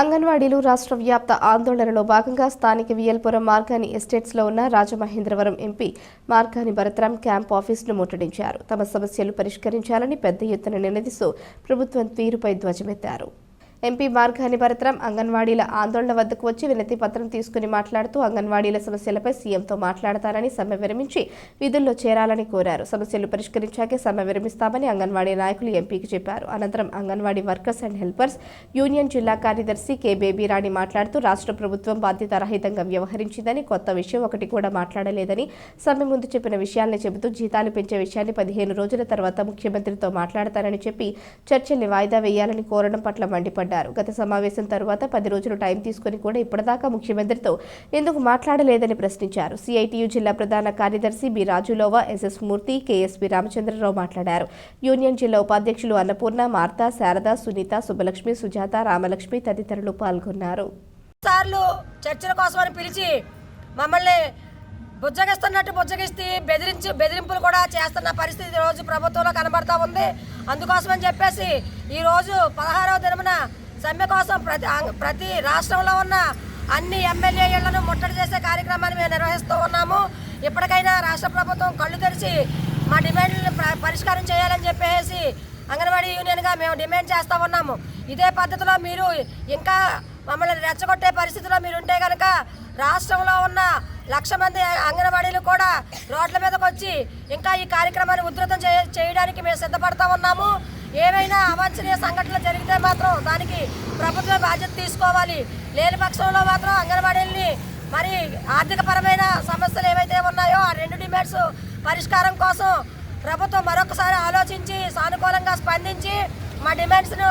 అంగన్వాడీలు రాష్ట్ర వ్యాప్త ఆందోళనలో భాగంగా స్థానిక వియల్పురం మార్గాని ఎస్టేట్స్లో ఉన్న రాజమహేంద్రవరం ఎంపీ మార్గాని భరతరాం క్యాంప్ ఆఫీసును ముట్టడించారు. తమ సమస్యలు పరిష్కరించాలని పెద్ద ఎత్తున నిలదీస్తూ ప్రభుత్వం తీరుపై ధ్వజమెత్తారు. ఎంపీ మార్గాని భరతరాం అంగన్వాడీల ఆందోళన వద్దకు వచ్చి వినతి పత్రం తీసుకుని మాట్లాడుతూ అంగన్వాడీల సమస్యలపై సీఎంతో మాట్లాడతారని సమ్మె విరమించి విధుల్లో చేరాలని కోరారు. సమస్యలు పరిష్కరించాకే సమ్మె విరమిస్తామని అంగన్వాడీ నాయకులు ఎంపీకి చెప్పారు. అనంతరం anganwadi workers and helpers union జిల్లా కార్యదర్శి కె బేబీరాణి మాట్లాడుతూ రాష్ట్ర ప్రభుత్వం బాధ్యతారహితంగా వ్యవహరించిందని కొత్త విషయం ఒకటి కూడా మాట్లాడలేదని సమ్మె ముందు చెప్పిన విషయాల్ని చెబుతూ జీతాలు పెంచే విషయాన్ని పదిహేను రోజుల తర్వాత ముఖ్యమంత్రితో మాట్లాడతారని చెప్పి చర్చల్ని వాయిదా వేయాలని కోరడం పట్ల మండిపడ్డారు. గత సమావేశం తర్వాత పది రోజులు టైం తీసుకుని కూడా ఇప్పటిదాకా ముఖ్యమంత్రితో ఎందుకు మాట్లాడలేదని ప్రశ్నించారు. సిఐటియు జిల్లా ప్రధాన కార్యదర్శి B Rajulova SS Murthy KSP Ramachandra Rao మాట్లాడారు. యూనియన్ జిల్లా ఉపాధ్యక్షులు అన్నపూర్ణ మార్తా శారద సునీత సుబ్బలక్ష్మి సుజాత రామలక్ష్మి తదితరులు పాల్గొన్నారు. సార్లు చర్చల కోసమని పిలిచి మమ్మల్ని బుజ్జగిస్తున్నట్టు బుజ్జగిస్తే బెదిరించి బెదిరింపులు కూడా చేస్తున్న పరిస్థితి రోజు ప్రభుత్వంలో కనబడతా ఉంది. అందుకోసమని చెప్పేసి ఈరోజు పదహారవ దినమున సమ్మె కోసం ప్రతి ప్రతి రాష్ట్రంలో ఉన్న అన్ని ఎమ్మెల్యేలను ముట్టడి చేసే కార్యక్రమాన్ని మేము నిర్వహిస్తూ ఉన్నాము. ఇప్పటికైనా రాష్ట్ర ప్రభుత్వం కళ్ళు తెరిచి మా డిమాండ్లను పరిష్కారం చేయాలని చెప్పేసి అంగన్వాడీ యూనియన్గా మేము డిమాండ్ చేస్తూ ఉన్నాము. ఇదే పద్ధతిలో మీరు ఇంకా మమ్మల్ని రెచ్చగొట్టే పరిస్థితిలో మీరు ఉంటే కనుక రాష్ట్రంలో ఉన్న లక్ష మంది అంగన్వాడీలు కూడా రోడ్ల మీదకి వచ్చి ఇంకా ఈ కార్యక్రమాన్ని ఉధృతం చేయ- చేయడానికి మేము సిద్ధపడతా ఉన్నాము. ఏవైనా అవాంఛనీయ సంఘటనలు దానికి ప్రభుత్వం బాధ్యత తీసుకోవాలి. లేని పక్షంలో మాత్రం అంగన్వాడీల్ని మరి ఆర్థికపరమైన సమస్యలు ఏవైతే ఉన్నాయో ఆ రెండు డిమాండ్స్ పరిష్కారం కోసం ప్రభుత్వం మరొకసారి ఆలోచించి సానుకూలంగా స్పందించి మా డిమాండ్స్ను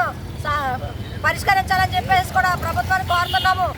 పరిష్కరించాలని చెప్పేసి కూడా ప్రభుత్వాన్ని కోరుతున్నాము.